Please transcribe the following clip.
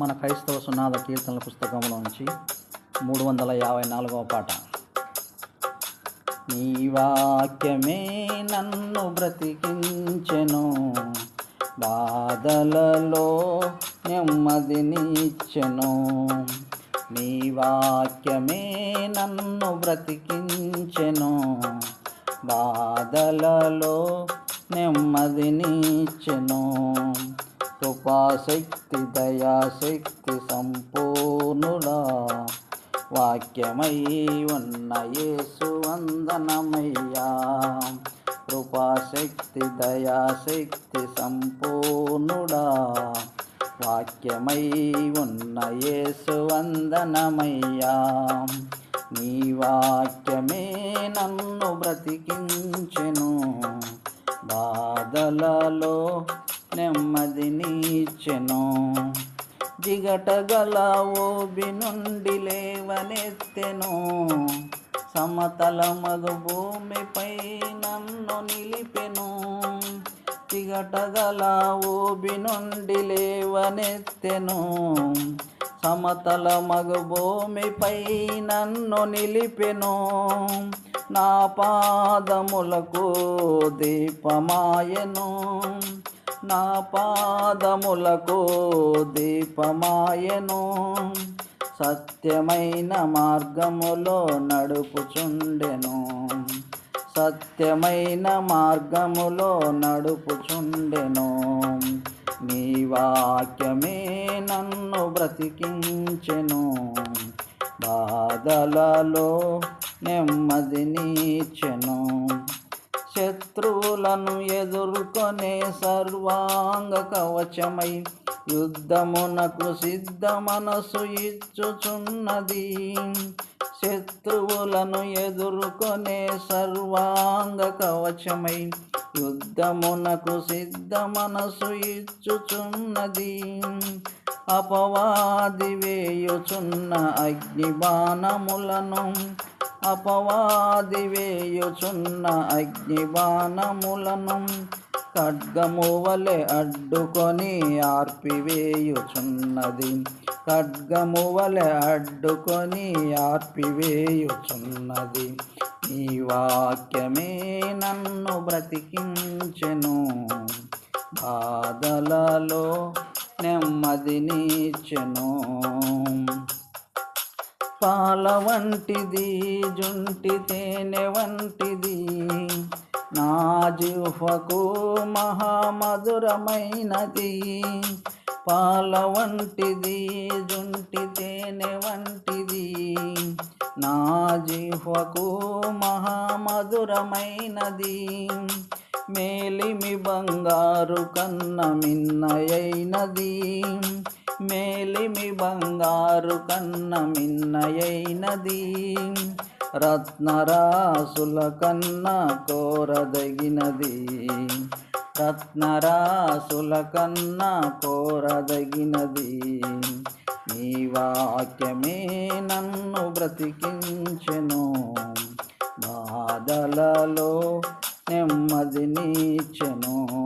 మన క్రైస్తవ సునాద కీర్తనల పుస్తకంలో నుంచి మూడు వందల యాభై నాలుగవ పాట. నీ వాక్యమే నన్ను బ్రతికించెను బాధలలో నెమ్మదినిచ్చెను నీ వాక్యమే నన్ను బ్రతికించెను బాధలలో నెమ్మదినిచ్చెను కృపాశక్తి దయాశక్తి సంపూర్ణుడా. వాక్యమై ఉన్న యేసు వందనమయ్యా. కృపాశక్తి దయాశక్తి సంపూర్ణుడా. వాక్యమై ఉన్న యేసు వందనమయ్యా. నీ వాక్యమే నన్ను బ్రతికించెను. బాధలలో నెమ్మదినిచ్చెను జిగటగల ఓబి నుండి లేవనెత్తెను. సమతల మగు భూమిపై నన్ను నిలిపెను. జిగటగల ఓబి నుండి లేవనెత్తెను. సమతల మగు భూమిపై నన్ను నిలిపెను. నా పాదములకు దీపమాయను. నా పాదములకు దీపమాయను. సత్యమైన మార్గములో నడుపుచుండెను. సత్యమైన మార్గములో నడుపుచుండెను. నీ వాక్యమే నన్ను బ్రతికించెను. బాధలలో నెమ్మదినిచ్చెను శత్రువులను ఎదుర్కొనే సర్వాంగ కవచమై యుద్ధమునకు సిద్ధ మనసు ఇచ్చుచున్నది. శత్రువులను ఎదుర్కొనే సర్వాంగ కవచమై యుద్ధమునకు సిద్ధ మనసు ఇచ్చుచున్నది. అపవాది వేయుచున్న అగ్నిబాణములను అపవాది వేయుచున్న అగ్నిబాణములను ఖడ్గము వలె అడ్డుకొని ఆర్పివేయుచున్నది. ఖడ్గము వలె అడ్డుకొని ఆర్పివేయుచున్నది. ఈ వాక్యమే నన్ను బ్రతికించెను. బాధలలో నెమ్మదినిచ్చెను పాల వంటిది జుంటి తేనె వంటిది. నా జిహ్వకు మహామధురమైనది. పాల వంటిది జుంటి తేనె వంటిది. నా జిహ్వకు మహామధురమైనది. మేలిమి బంగారు కన్న మిన్నయైనది. మేలిమి బంగారు కన్న మిన్నయైనది. రత్నరాసుల కన్న కోరదగినది. రత్నరాసుల కన్న కోరదగినది. నీ వాక్యమే నన్ను బ్రతికించెను. బాధలలో నెమ్మదినిచ్చెను